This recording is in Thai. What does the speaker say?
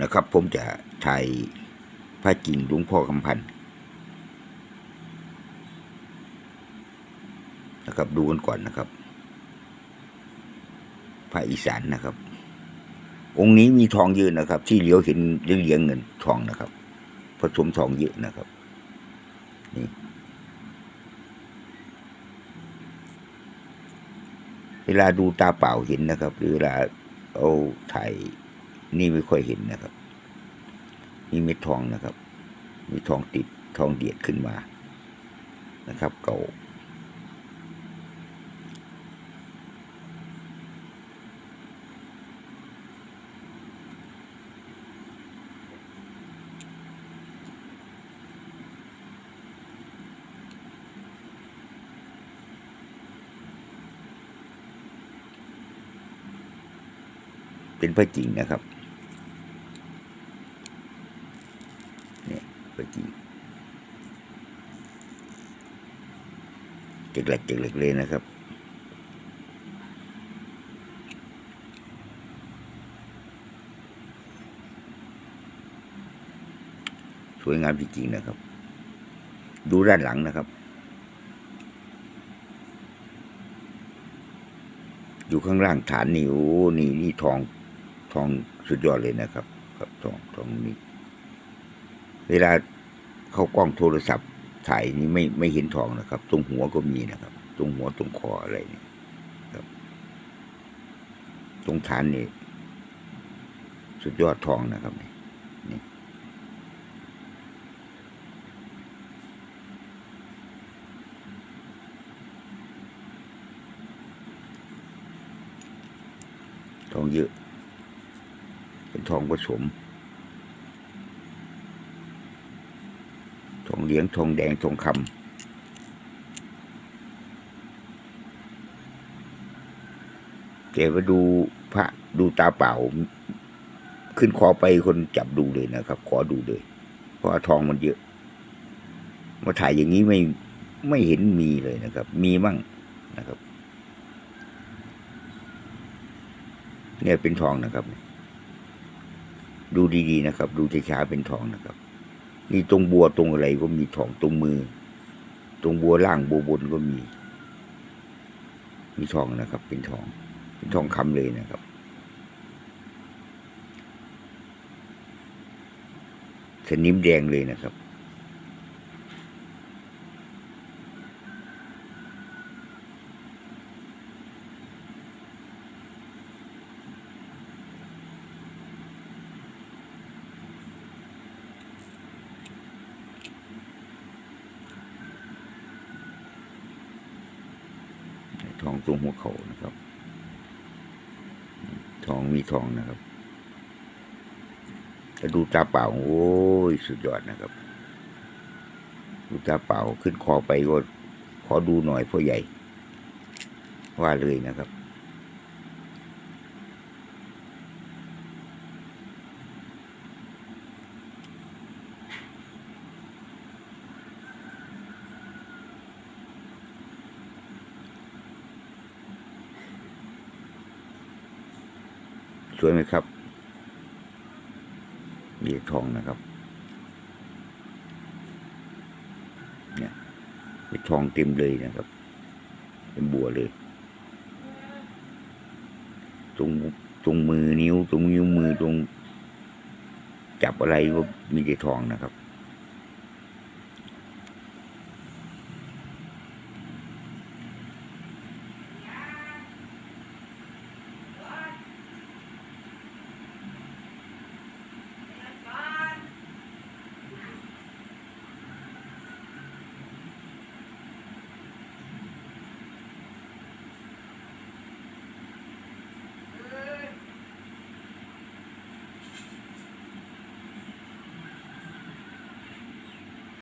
นะครับ ผมจะถ่ายพระกิ่งหลวงพ่อคำพันธ์นะครับดูกันก่อนนะครับพระอีสานนะครับ องค์นี้มีทองเยอะนะครับ ที่เหลียวเห็นเลี้ยงเลี้ยงเงินทองนะครับผสมทองเยอะนะครับนี่เวลาดูตาเปล่าเห็นนะครับหรือเวลาเอาถ่าย นี่ไม่ค่อยเห็นนะครับ นี่เม็ดทองนะครับ มีทองติดทองเดียดขึ้นมานะครับ เก่า เป็นพระจริงนะครับ เนี่ยพระจริงเจ็ กเหลกเจ็กเหล็กเลยนะครับ สวยงามจริงๆนะครับ ดูด้านหลังนะครับ อยู่ข้างล่างฐานนี่โอ้นี่นี่ทองทองสุดยอดเลยนะครับ ครับทองทองนี่เวลาเข้ากล้องโทรศัพท์ ถ่ายนี่ไม่ไม่เห็นทองนะครับ ตรงหัวก็มีนะครับ ตรงหัวตรงคออะไรนี่ครับ ตรงฐานนี่สุดยอดทองนะครับนี่นี่ทองเยอะ เป็นทองผสม ทอง เหลืองทองแดงทองคำแต่ว่าดูพระดูตาเปล่า ขึ้นคอไปคนจับดูเลยนะครับ ขอดูเลย เพราะว่าทองมันเยอะ มาถ่ายอย่างนี้ไม่ไม่เห็นมีเลยนะครับ มีมั่งนะครับ เนี่ยเป็นทองนะครับ ดูดีๆนะครับ ดูช้าๆเป็นทองนะครับ นี่ตรงบัวตรงอะไรก็มีทองตรงมือ ตรงบัวล่างบัวบนก็มี มีทองนะครับ เป็นทอง เป็นทองคำเลยนะครับ สนิมแดงเลยนะครับ ทองตรงหัวเขานะครับ ทองมีทองนะครับแต่ดูตาเปล่าโอ้ยสุดยอดนะครับ ดูตาเปล่าขึ้นคอไปก็ขอดูหน่อยพ่อใหญ่ ว่าเลยนะครับ วยไหมครับมีทองนะครับ เนี่ยเป็นทองเต็มเลยนะครับ เป็นบัวเลย ตรงตรงมือนิ้ว ตรงนิ้วมือตรงจับอะไรก็มีแต่ทองนะครับ